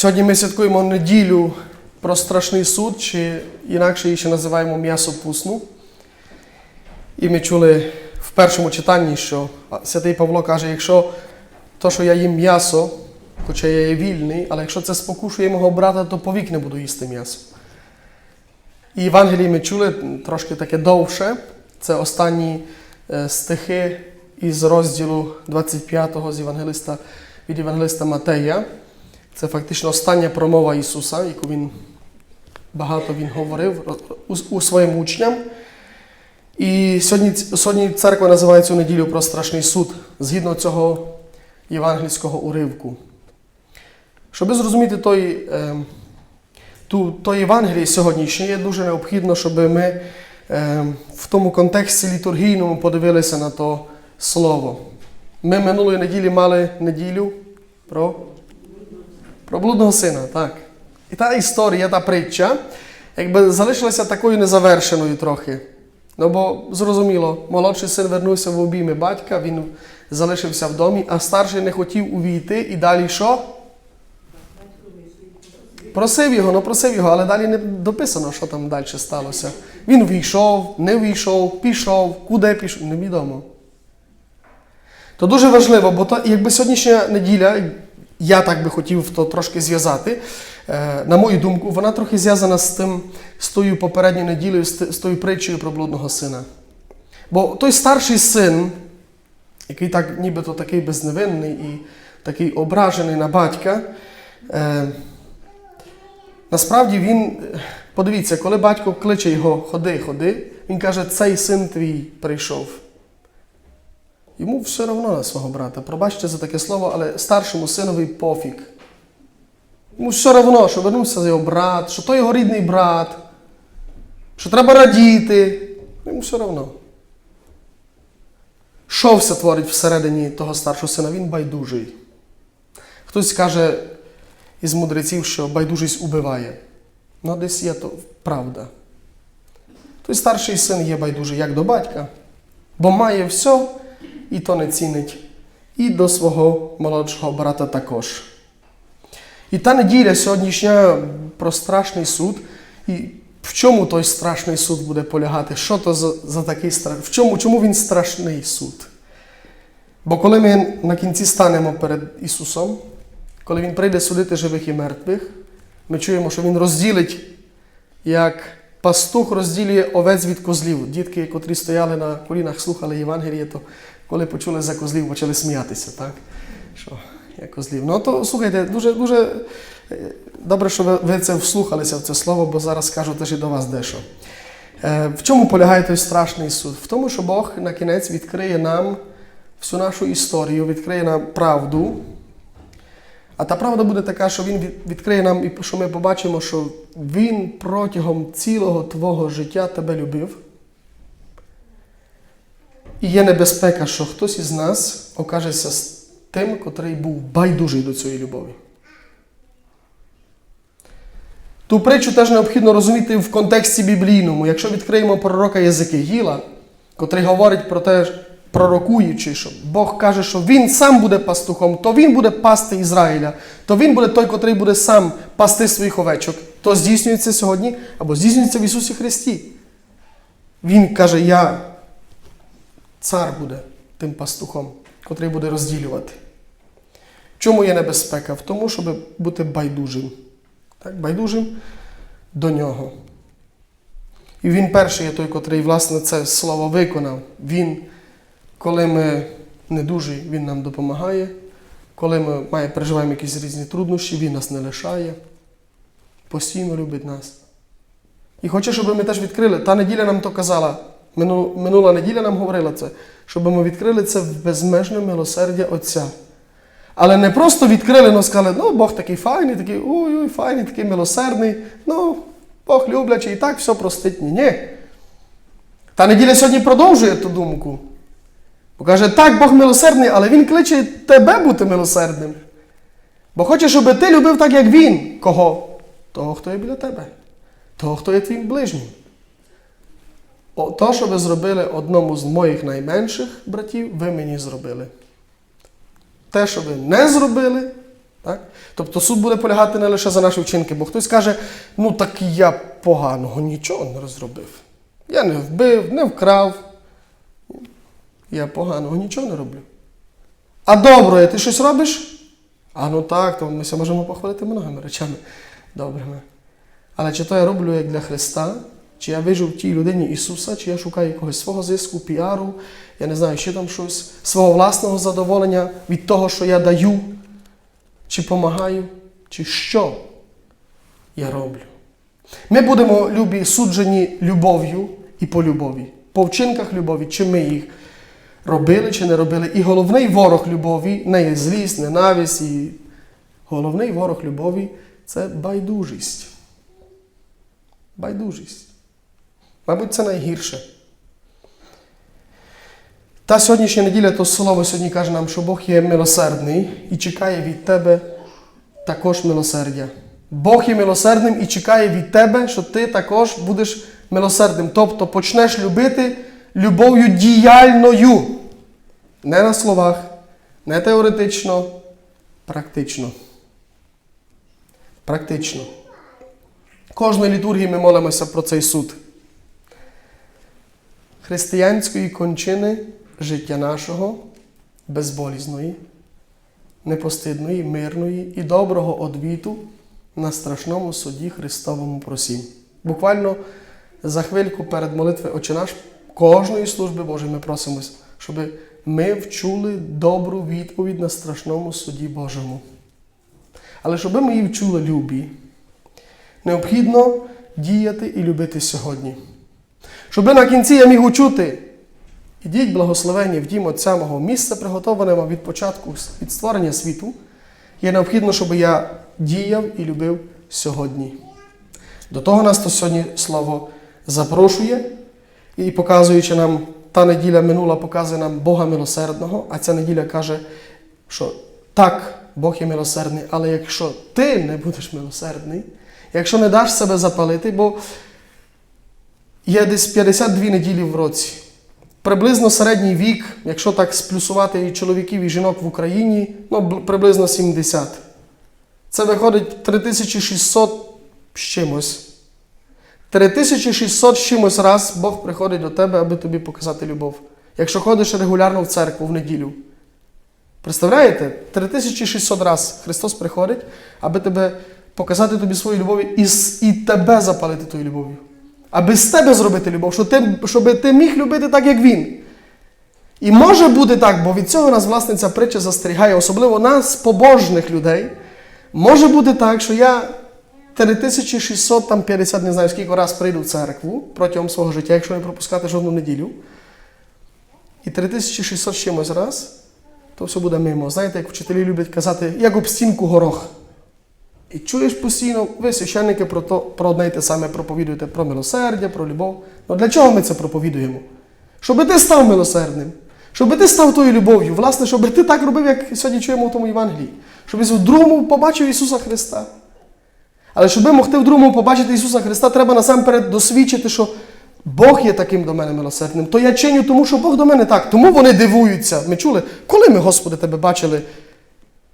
Сьогодні ми святкуємо неділю про страшний суд, чи інакше її ще називаємо м'ясо пусну. І ми чули в першому читанні, що святий Павло каже, якщо то, що я їм м'ясо, хоча я є вільний, але якщо це спокушує мого брата, то повік не буду їсти м'ясо. І Євангелії ми чули трошки таке довше. Це останні е, стихи із розділу 25 з Євангелиста від Євангелиста Матея. Це фактично остання промова Ісуса, яку Він багато він говорив у, у своїм учням. І сьогодні, сьогодні церква називає цю неділю про страшний суд згідно цього євангельського уривку. Щоб зрозуміти той, е, ту, той Євангелії сьогоднішнє, є дуже необхідно, щоб ми е, в тому контексті літургійному подивилися на то слово. Ми минулої неділі мали неділю про, про блудного сина. так. І та історія, та притча, якби залишилася такою незавершеною трохи. Ну бо зрозуміло, молодший син вернувся в обійми батька, він залишився в домі, а старший не хотів увійти і далі що? Просив його, ну просив його, але далі не дописано, що там далі сталося. Він війшов, не війшов, пішов, куди пішов, невідомо. То дуже важливо, бо то, якби сьогоднішня неділя, я так би хотів то трошки зв'язати, е, на мою думку, вона трохи зв'язана з тим, з тою попередньою неділею, з, тою притчею про блудного сина. Бо той старший син, який так нібито такий безневинний і такий ображений на батька, е, насправді він, подивіться, коли батько кличе його ходи, ходи, він каже, цей син твій прийшов. Йому все одно на свого брата. Пробачте за таке слово, але старшому синові пофіг. Йому все одно, що вернувся за його брат, що той його рідний брат, що треба радіти. Йому все одно. Що все творить всередині того старшого сина? Він байдужий. Хтось каже із мудреців, що байдужість убиває. Ну, десь є то правда. Той старший син є байдужий як до батька, бо має все і то не цінить, і до свого молодшого брата також. І та неділя сьогоднішня про страшний суд. І в чому той страшний суд буде полягати? Що то за, за такий страх? В чому, чому він страшний суд? Бо коли ми на кінці станемо перед Ісусом, коли Він прийде судити живих і мертвих, ми чуємо, що Він розділить, як пастух розділює овець від козлів. Дітки, котрі стояли на колінах, слухали Євангеліє, то коли почули за козлів, почали сміятися. так? Що я козлів. Ну то слухайте, дуже дуже добре, що ви, ви це вслухалися в це слово, бо зараз скажу теж і до вас дещо. Е, в чому полягає той страшний суд? В тому, що Бог на кінець відкриє нам всю нашу історію, відкриє нам правду. А та правда буде така, що Він відкриє нам, і що ми побачимо, що Він протягом цілого твого життя тебе любив. І є небезпека, що хтось із нас окажеться з тим, котрий був байдужий до цієї любові. Ту притчу теж необхідно розуміти в контексті біблійному. Якщо відкриємо пророка Єзекигіла, котрий говорить про те, пророкуючи, що Бог каже, що Він сам буде пастухом, то Він буде пасти Ізраїля, то Він буде той, котрий буде сам пасти своїх овечок, то здійснюється сьогодні або здійснюється в Ісусі Христі. Він каже, я цар буде тим пастухом, котрий буде розділювати. Чому є небезпека? В тому, щоб бути байдужим. Так, Байдужим до нього. І він перший є той, котрий, власне, це слово виконав. Він, коли ми недужі, він нам допомагає. Коли ми має, переживаємо якісь різні труднощі, він нас не лишає. Постійно любить нас. І хоче, щоб ми теж відкрили. Та неділя нам то казала. Минула неділя нам говорила це, щоб ми відкрили це в безмежне милосердя Отця. Але не просто відкрили, але сказали, ну Бог такий файний, такий ой-ой, файний, такий милосердний, ну, Бог люблячий і так все простить. Ні, ні. Та неділя сьогодні продовжує ту думку. Бо каже, так, Бог милосердний, але Він кличе тебе бути милосердним. Бо хоче, щоб ти любив так, як Він. Кого? Того, хто є біля тебе, того, хто є твоїм ближнім. То, що ви зробили одному з моїх найменших братів, ви мені зробили. Те, що ви не зробили, Так? Тобто суд буде полягати не лише за наші вчинки, бо хтось каже, ну так я поганого нічого не розробив. Я не вбив, не вкрав. Я поганого нічого не роблю. А добре, ти щось робиш? А ну так, то ми можемо похвалити многими речами добрими. Але чи то я роблю як для Христа, чи я вижу в тій людині Ісуса, чи я шукаю якогось свого зиску, піару, я не знаю, ще там щось, свого власного задоволення від того, що я даю, чи помагаю, чи що я роблю. Ми будемо любі суджені любов'ю і по любові, по вчинках любові, чи ми їх робили чи не робили. І головний ворог любові не є злість, ненависть. І головний ворог любові це байдужість. Байдужість. Мабуть, це найгірше. Та сьогоднішня неділя, то слово сьогодні каже нам, що Бог є милосердний і чекає від тебе також милосердя. Бог є милосердним і чекає від тебе, що ти також будеш милосердним. Тобто почнеш любити любов'ю діяльною. Не на словах, не теоретично, практично. Практично. Кожної літургії ми молимося про цей суд. Християнської кончини життя нашого, безболізної, непостидної, мирної і доброго одвіту на страшному суді Христовому просім. Буквально за хвильку перед молитвою Отче наш кожної служби Божої ми просимо, щоб ми вчули добру відповідь на страшному суді Божому. Але щоб ми її вчули любі, необхідно діяти і любити сьогодні. Щоб на кінці я міг учути, ідіть благословені в дім Отця мого. Місце, приготоване вам від початку від створення світу, є необхідно, щоб я діяв і любив сьогодні. До того нас то сьогодні слово запрошує. І показуючи нам, та неділя минула показує нам Бога милосердного, а ця неділя каже, що так, Бог є милосердний, але якщо ти не будеш милосердний, якщо не даш себе запалити, бо є десь 52 неділі в році. Приблизно середній вік, якщо так сплюсувати і чоловіків і жінок в Україні, ну приблизно 70. Це виходить 3600 з чимось. 3600 з чимось раз Бог приходить до тебе, аби тобі показати любов. Якщо ходиш регулярно в церкву в неділю. Представляєте? 3600 раз Христос приходить, аби тебе показати тобі свою любов і, і тебе запалити тою любов'ю. Аби з тебе зробити любов, щоб ти, щоб ти міг любити так, як Він. І може бути так, бо від цього нас, власне, ця притча застерігає, особливо нас, побожних людей. Може бути так, що я 3650, не знаю скільки раз прийду в церкву протягом свого життя, якщо не пропускати жодну неділю. І 3600 чимось раз, то все буде мимо. Знаєте, як вчителі люблять казати, як об стінку горох. І чуєш постійно, ви священники про, то, про одне й те саме проповідуєте про милосердя, про любов. Ну для чого ми це проповідуємо? Щоб ти став милосердним, щоб ти став тою любов'ю, власне, щоб ти так робив, як сьогодні чуємо в тому Євангелії. Щоб в другому побачив Ісуса Христа. Але щоб ми могти в другому побачити Ісуса Христа, треба насамперед досвідчити, що Бог є таким до мене милосердним. То я чиню, тому що Бог до мене так. Тому вони дивуються. Ми чули, коли ми, Господи, Тебе бачили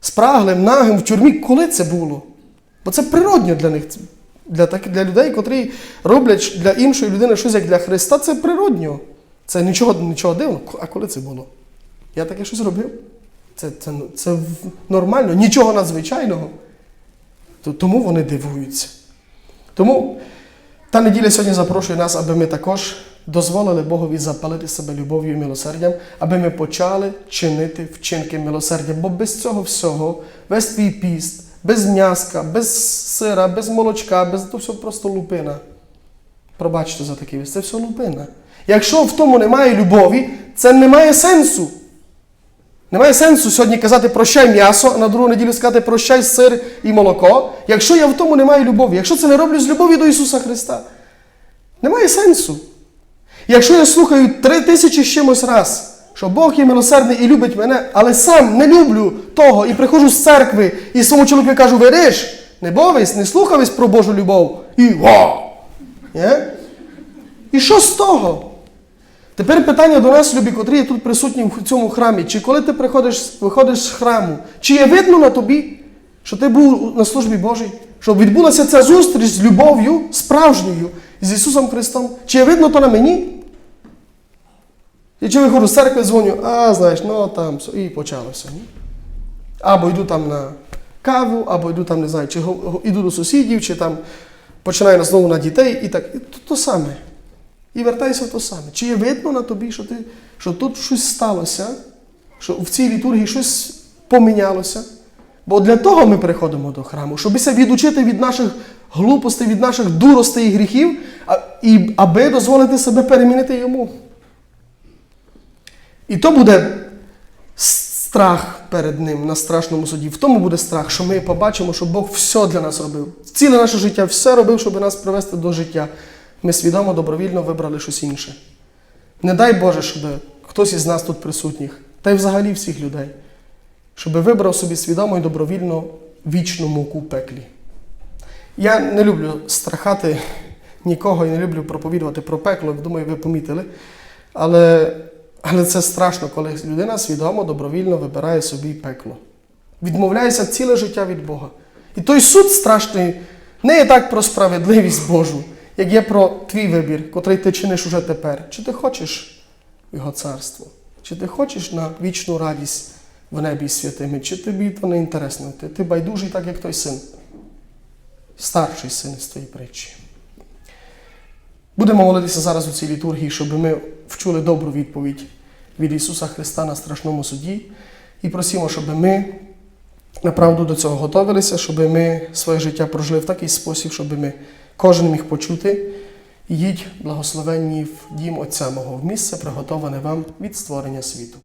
спраглим, нагим в тюрмі, коли це було? Бо це природньо для них. Для, так, для людей, котрі роблять для іншої людини щось як для Христа, це природньо. Це нічого, нічого дивного. А коли це було? Я таке щось робив. Це, це, це нормально, нічого надзвичайного. Тому вони дивуються. Тому та неділя сьогодні запрошує нас, аби ми також дозволили Богові запалити себе любов'ю і милосердям, аби ми почали чинити вчинки милосердя. Бо без цього всього, весь твій піст, без м'яска, без сира, без молочка, без то все просто лупина. Пробачте за віс, це все лупина. Якщо в тому немає любові, це не має сенсу. Немає сенсу сьогодні казати прощай м'ясо, а на другу неділю сказати прощай сир і молоко, якщо я в тому не маю любові, якщо це не роблю з любові до Ісуса Христа. Немає сенсу. Якщо я слухаю три тисячі з чимось раз, що Бог є милосердний і любить мене, але сам не люблю того і приходжу з церкви і своєму чоловіку кажу, вириш, не бовись, не слухавись про Божу любов. І! Ні? І що з того? Тепер питання до нас, любі, котрі є тут присутні в цьому храмі. Чи коли ти приходиш, виходиш з храму, чи є видно на тобі що ти був на службі Божій, щоб відбулася ця зустріч з любов'ю справжньою з Ісусом Христом. Чи є видно то на мені? І чи виходжу з церкви, дзвоню, а знаєш, ну там і почалося. Ні? Або йду там на каву, або йду там, не знаю, чи йду до сусідів, чи там починаю знову на дітей, і так. І то, то саме. І вертайся в то саме. Чи є видно на тобі, що, ти, що тут щось сталося, що в цій літургії щось помінялося? Бо для того ми приходимо до храму, щобися відучити від наших глупостей, від наших дуростей і гріхів, аби дозволити себе перемінити йому. І то буде страх перед ним на страшному суді. В тому буде страх, що ми побачимо, що Бог все для нас робив. Ціле наше життя все робив, щоб нас привести до життя. Ми свідомо, добровільно вибрали щось інше. Не дай Боже, щоб хтось із нас тут присутніх, та й взагалі всіх людей, щоб вибрав собі свідомо і добровільно вічну муку пеклі. Я не люблю страхати нікого і не люблю проповідувати про пекло, думаю, ви помітили. Але, але це страшно, коли людина свідомо, добровільно вибирає собі пекло. Відмовляється ціле життя від Бога. І той суд страшний не є так про справедливість Божу, як є про твій вибір, котрий ти чиниш уже тепер. Чи ти хочеш Його царство? Чи ти хочеш на вічну радість в небі святими? Чи тобі то не інтересно? Ти, ти байдужий, так як той син, старший син з тієї притчі. Будемо молитися зараз у цій літургії, щоб ми вчули добру відповідь від Ісуса Христа на страшному суді. І просимо, щоб ми направду до цього готовилися, щоб ми своє життя прожили в такий спосіб, щоб ми кожен міг почути. Їдь благословенні в дім Отця мого в місце, приготоване вам від створення світу.